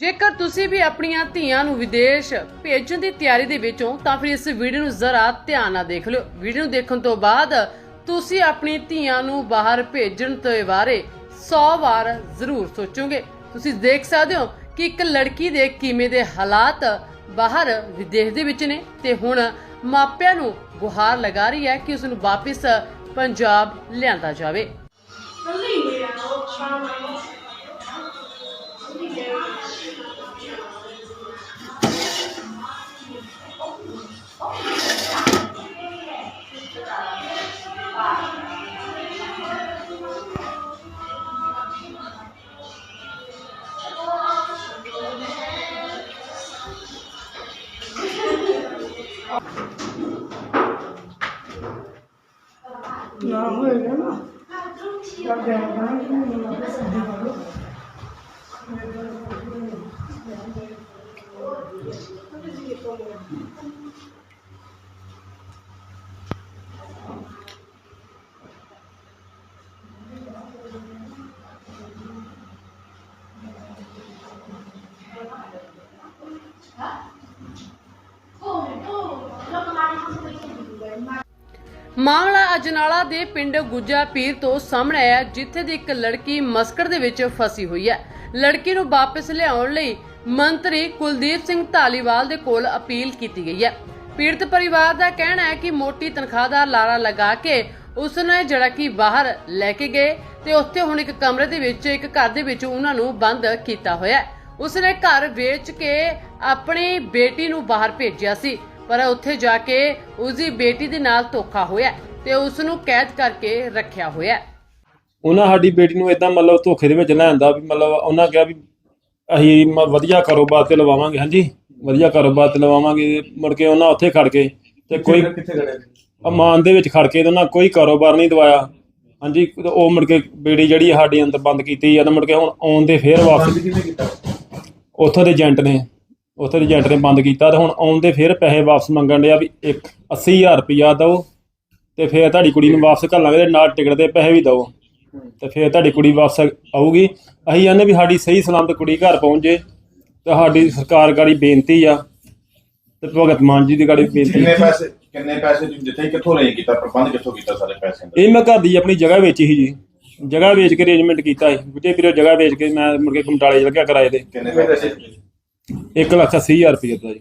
ਜੇਕਰ ਤੁਸੀਂ ਵੀ ਆਪਣੀਆਂ ਧੀਆਂ ਨੂੰ ਵਿਦੇਸ਼ ਭੇਜਣ ਦੀ ਤਿਆਰੀ ਦੇ ਵਿੱਚ ਹੋ ਤਾਂ ਫਿਰ ਇਸ ਵੀਡੀਓ ਨੂੰ ਜ਼ਰਾ ਧਿਆਨ ਨਾਲ ਦੇਖ ਲਿਓ। ਵੀਡੀਓ ਨੂੰ ਦੇਖਣ ਤੋਂ ਬਾਅਦ ਤੁਸੀਂ ਆਪਣੀ ਧੀਆਂ ਨੂੰ ਬਾਹਰ ਭੇਜਣ ਤੋਂ ਬਾਰੇ 100 ਵਾਰ ਜ਼ਰੂਰ ਸੋਚੋਗੇ। ਤੁਸੀਂ ਦੇਖ ਸਕਦੇ ਹੋ ਕਿ ਇੱਕ ਲੜਕੀ ਦੇ ਕਿਵੇਂ ਦੇ ਹਾਲਾਤ ਬਾਹਰ ਵਿਦੇਸ਼ ਦੇ ਵਿੱਚ ਨੇ ਤੇ ਹੁਣ ਮਾਪਿਆਂ ਨੂੰ ਗੁਹਾਰ ਲਗਾ ਰਹੀ ਹੈ ਕਿ ਉਸ ਨੂੰ ਵਾਪਸ ਪੰਜਾਬ ਲਿਆਂਦਾ ਜਾਵੇ। ਨਾ ਹੋਏਗਾ ਨਾ ਤਾਂ ਜਾਣਾ ਨਾ ਸਿੱਧੀ ਕਰੋ ਮਾਮਲਾ ਅਜਨਾਲਾ ਦੇ ਪਿੰਡ ਗੁੱਜਾ ਪੀਰ ਤੋਂ ਸਾਹਮਣੇ ਆਇਆ, ਜਿੱਥੇ ਦੀ ਇੱਕ ਲੜਕੀ ਮਸਕਟ ਦੇ ਵਿੱਚ ਫਸੀ ਹੋਈ ਹੈ। ਲੜਕੀ ਨੂੰ ਵਾਪਸ ਲਿਆਉਣ ਲਈ ਮੰਤਰੀ ਕੁਲਦੀਪ ਸਿੰਘ ਧਾਲੀਵਾਲ ਦੇ ਕੋਲ ਅਪੀਲ ਕੀਤੀ ਗਈ ਹੈ। ਪੀੜਤ ਪਰਿਵਾਰ ਦਾ ਕਹਿਣਾ ਹੈ ਕਿ ਮੋਟੀ ਤਨਖਾਹ ਦਾ ਲਾਰਾ ਲਗਾ ਕੇ ਉਸ ਨੇ ਜਿਹੜਾ ਕਿ ਬਾਹਰ ਲੈ ਕੇ ਗਏ ਤੇ ਉੱਥੇ ਹੁਣ ਇੱਕ ਕਮਰੇ ਦੇ ਵਿੱਚ, ਇੱਕ ਘਰ ਦੇ ਵਿੱਚ ਉਹਨਾਂ ਨੂੰ ਬੰਦ ਕੀਤਾ ਹੋਇਆ ਹੈ। ਉਸ ਨੇ ਘਰ ਵੇਚ ਕੇ ਆਪਣੀ ਬੇਟੀ ਨੂੰ ਬਾਹਰ ਭੇਜਿਆ ਸੀ। ਪਰ ਉੱਥੇ ਜਾ ਕੇ ਉਸ ਦੀ ਬੇਟੀ ਦੇ ਨਾਲ ਧੋਖਾ ਹੋਇਆ ਤੇ ਉਸ ਨੂੰ ਕੈਦ ਕਰਕੇ ਰੱਖਿਆ ਹੋਇਆ ਉਹਨਾਂ ਸਾਡੀ ਬੇਟੀ ਨੂੰ ਇਦਾਂ ਮਤਲਬ ਧੋਖੇ ਦੇ ਵਿੱਚ ਲੈਂਦਾ ਵੀ ਮਤਲਬ ਉਹਨਾਂ ਕਿਹਾ ਵੀ ਅਸੀਂ ਮ- ਵਧੀਆ ਕਾਰੋਬਾਰ ਤੇ ਲਵਾਵਾਂਗੇ ਹਾਂਜੀ? ਵਧੀਆ ਕਾਰੋਬਾਰ ਤੇ ਲਵਾਵਾਂਗੇ ਮੁੜ ਕੇ ਉਹਨਾਂ ਉੱਥੇ ਖੜ ਕੇ ਤੇ ਕੋਈ ਕਿੱਥੇ ਅਮਾਨ ਦੇ ਵਿੱਚ ਖੜ ਕੇ ਤੇ ਉਹਨਾਂ ਕੋਈ ਕਾਰੋਬਾਰ ਨਹੀਂ ਦਵਾਇਆ ਹਾਂਜੀ? ਤੇ ਉਹ ਮੁੜ ਕੇ ਬੇੜੀ ਜਿਹੜੀ ਸਾਡੀ ਅੰਦਰ ਬੰਦ ਕੀਤੀ ਤੇ ਮੁੜ ਕੇ ਹੁਣ ਆਉਣ ਦੇ ਫੇਰ ਵਾਪਸ ਬੰਦ ਕਿਹਨੇ ਕੀਤਾ? ਉੱਥੋਂ ਦੇ ਏਜੰਟ ਨੇ। ਉੱਥੋਂ ਦੇ ਏਜੰਟ ਨੇ ਬੰਦ ਕੀਤਾ ਤੇ ਹੁਣ ਆਉਣ ਦੇ ਫੇਰ ਪੈਸੇ ਵਾਪਸ ਮੰਗਣ ਡਿਆ ਵੀ ਇੱਕ 80000 ਰੁਪਇਆ ਦਿਓ ਤੇ ਫੇਰ ਤੁਹਾਡੀ ਕੁੜੀ ਨੂੰ ਵਾਪਸ ਘੱਲਾਂਗੇ ਤੇ ਨਾਲ ਟਿਕਟ ਦੇ ਪੈਸੇ ਵੀ ਦਿਓ। ਤੇ ਫੇਰ ਤੁਹਾਡੀ ਕੁੜੀ ਵਾਪਸ ਆਊਗੀ। ਅਸੀਂ ਕਹਿੰਦੇ ਵੀ ਸਾਡੀ ਸਹੀ ਸਲਾਮਤ ਕੁੜੀ ਘਰ ਪਹੁੰਚ ਜੇ। ਤੇ ਸਾਡੀ ਸਰਕਾਰ ਗਾੜੀ ਬੇਨਤੀ ਆ। ਤੇ ਭਗਤ ਮਾਨ ਜੀ ਦੀ ਗਾੜੀ ਬੇਨਤੀ ਕਿੰਨੇ ਪੈਸੇ ਕਿੰਨੇ ਪੈਸੇ ਤੁਸੀਂ ਜਿੱਥੇ ਕਿੱਥੋਂ ਰਹੇ ਕੀਤਾ? ਪ੍ਰਬੰਧ ਕਿੱਥੋਂ ਕੀਤਾ ਸਾਰੇ ਪੈਸਿਆਂ ਦਾ? ਇਹ ਮੈਂ ਘਰ ਦੀ ਆਪਣੀ ਜਗ੍ਹਾ ਵੇਚੀ ਸੀ ਜੀ। ਜਗ੍ਹਾ ਵੇਚ ਕੇ ਅਰੇਂਜਮੈਂਟ ਕੀਤਾ ਸੀ। ਗੁੱਜੇ ਵੀਰੋ ਜਗ੍ਹਾ ਵੇਚ ਕੇ ਮੈਂ ਮੁੜ ਕੇ ਕਮਟਾਲੇ ਲੱਗਿਆ ਕਿਰਾਏ ਦੇ ਕਿੰਨੇ ਪੈਸੇ 1 ਲੱਖ 80000 ਰੁਪਏ ਦਾ ਜੀ।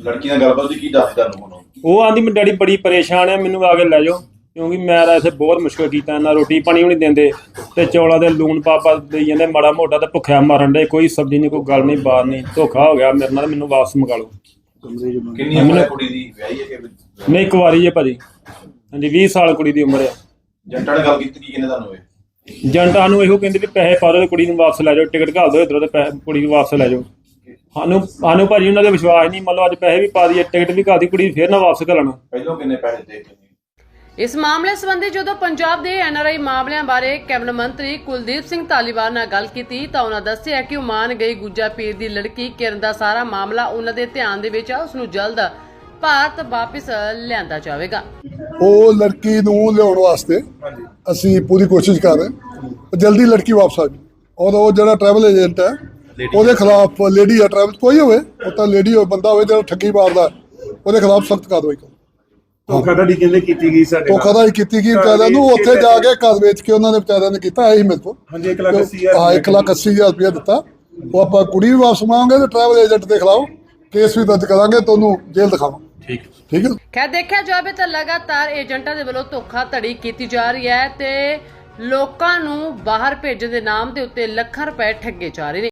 ਲੜਕੀ ਨਾਲ ਗੱਲਬਾਤ ਦੀ ਕੀ ਦੱਸ ਤੁਹਾਨੂੰ ਹੁਣ? ਉਹ ਆਂਦੀ ਮੈਂ ਡੈਡੀ ਬੜੀ ਪਰੇਸ਼ਾਨ ਆ ਮੈਨੂੰ ਆ ਕੇ ਲੈ ਜਾਓ। ਕਿਉਂਕਿ ਮੈਂ ਤਾਂ ਇੱਥੇ ਬਹੁਤ ਮੁਸ਼ਕਲ ਕੀਤਾ ਨਾ ਰੋਟੀ ਪਾਣੀ ਵੀ ਨਹੀਂ ਦਿੰਦੇ ਤੇ ਚੌਲਾਂ ਦੇ ਲੂਣ ਪਾਪਾ ਦੇਈ ਜਾਂਦੇ ਮਾੜਾ ਮੋਟਾ ਤੇ ਭੁੱਖਿਆ ਮਾਰਨ ਦੇ ਕੋਈ ਸਬਜ਼ੀ ਨਹੀਂ ਕੋਈ ਗੱਲ ਨਹੀਂ ਬਾਤ ਨਹੀਂ ਧੋਖਾ ਹੋ ਗਿਆ ਮੇਰੇ ਨਾਲ ਮੈਨੂੰ ਵਾਪਸ ਮੰਗਾ ਲਓ। ਕਿੰਨੀ ਉਮਰ ਹੈ ਕੁੜੀ ਦੀ? ਵਿਆਹੀ ਹੈ ਕਿ ਨਹੀਂ ਇੱਕ ਵਾਰੀ ਹੈ ਭਾਜੀ। ਹਾਂਜੀ 20 ਸਾਲ ਕੁੜੀ ਦੀ ਉਮਰ ਹੈ। ਜੰਟਾਂ ਨੇ ਗੱਲ ਕੀਤੀ ਕੀ ਤੁਹਾਨੂੰ ਇਹ? ਏਜੰਟਾਂ ਨੂੰ ਇਹੋ ਕਹਿੰਦੇ ਵੀ ਪੈਸੇ ਪਾ ਦਿਓ ਤੇ ਕੁੜੀ ਨੂੰ ਵਾਪਸ ਲੈ ਜਾਓ ਟਿਕਟ ਘੱਲ ਦਿਓ ਇਧਰੋਂ ਤੇ ਪੈਸੇ ਕੁੜੀ ਨੂੰ ਵਾਪਸ ਲੈ ਜਾਓ। ਸਾਨੂੰ ਸਾਨੂੰ ਭਾਜੀ ਉਹਨਾਂ ਦੇ ਵਿਸ਼ਵਾਸ ਨਹੀਂ ਮੰਨ ਲਓ ਅੱਜ ਪੈਸੇ ਵੀ ਪਾ ਦਈਏ ਟਿਕਟ ਵੀ ਦੀ ਕੁੜੀ ਫੇਰ ਨਾ ਵਾਪਸ ਘੱਲਣਾ ਪਹਿਲੋਂ ਕਿੰਨੇ ਪੈਸੇ ਦੇ ਕੇ ਇਸ ਮਾਮਲੇ ਸੰਬੰਧੀ ਜਦੋਂ ਪੰਜਾਬ ਦੇ ਐਨਆਰਆਈ ਮਾਮਲਿਆਂ ਬਾਰੇ ਕੈਬਨਿਟ ਮੰਤਰੀ ਕੁਲਦੀਪ ਸਿੰਘ ਧਾਲੀਵਾਲ ਨਾਲ ਗੱਲ ਕੀਤੀ ਤਾਂ ਉਹਨਾਂ ਦੱਸਿਆ ਕਿ ਉਹ ਮਾਨ ਗਈ ਗੁੱਜਾ ਪੀਰ ਦੀ ਲੜਕੀ ਕਿਰਨ ਦਾ ਸਾਰਾ ਮਾਮਲਾ ਉਹਨਾਂ ਦੇ ਧਿਆਨ ਦੇ ਵਿੱਚ ਆ ਉਸ ਨੂੰ ਜਲਦ ਭਾਰਤ ਵਾਪਸ ਲਿਆਂਦਾ ਜਾਵੇਗਾ। ਉਹ ਲੜਕੀ ਨੂੰ ਲਿਆਉਣ ਵਾਸਤੇ ਅਸੀਂ ਪੂਰੀ ਕੋਸ਼ਿਸ਼ ਕਰ ਰਹੇ ਹਾਂ। ਜਲਦੀ ਲੜਕੀ ਵਾਪਸ ਆ ਜਾਵੇ ਔਰ ਉਹ ਜਿਹੜਾ ਟਰੈਵਲ ਏਜੰਟ ਹੈ ਉਹਦੇ ਖਿਲਾਫ ਲੇਡੀ ਆ ਟਰੈਵਲ ਕੋਈ ਹੋਵੇ ਉਹ ਤਾਂ ਲੇਡੀ ਹੋਵੇ ਬੰਦਾ ਹੋਵੇ ਜਿਹੜਾ ਠੱਗੀ ਮਾਰਦਾ ਉਹਦੇ ਖਿਲਾਫ ਸਖਤ ਕਾਰਵਾਈ ਕਰੋ। ਧੋਖਾਧੜੀ ਕਹਿੰਦੇ ਕੀਤੀ ਗਈ ਸਾਡੇ ਨਾਲ। ਧੋਖਾਧੜੀ ਕੀਤੀ ਗਈ ਵਿਚਾਰਿਆਂ ਨੂੰ ਉੱਥੇ ਜਾ ਕੇ ਘਰ ਵੇਚ ਕੇ ਉਹਨਾਂ ਨੇ ਵਿਚਾਰਿਆਂ ਨੇ ਕੀਤਾ ਇਹੀ ਮੇਰੇ ਤੋਂ ਹਾਂਜੀ 1 ਲੱਖ 80 ਹਜ਼ਾਰ ਹਾਂ 1 ਲੱਖ 80 ਹਜ਼ਾਰ ਰੁਪਇਆ ਦਿੱਤਾ। ਉਹ ਆਪਾਂ ਕੁੜੀ ਵੀ ਵਾਪਸ ਮੰਗਾਂਗੇ ਤੇ ਟਰੈਵਲ ਏਜੰਟ ਦੇ ਖਿਲਾਫ ਕੇਸ ਵੀ ਦਰਜ ਕਰਾਂਗੇ ਤੁਹਾਨੂੰ ਜੇਲ੍ਹ ਦਿਖਾਵਾਂਗੇ। ਠੀਕ। ਠੀਕ ਹੈ? ਖੈਰ ਦੇਖਿਆ ਜਾਵੇ ਤਾਂ ਲਗਾਤਾਰ ਏਜੰਟਾਂ ਦੇ ਵੱਲੋਂ ਧੋਖਾਧੜੀ ਕੀਤੀ ਜਾ ਰਹੀ ਹੈ ਤੇ ਲੋਕਾਂ ਨੂੰ ਬਾਹਰ ਭੇਜਣ ਦੇ ਨਾਮ ਦੇ ਉੱਤੇ ਲੱਖਾਂ ਰੁਪਏ ਠੱਗੇ ਜਾ ਰਹੇ ਨੇ।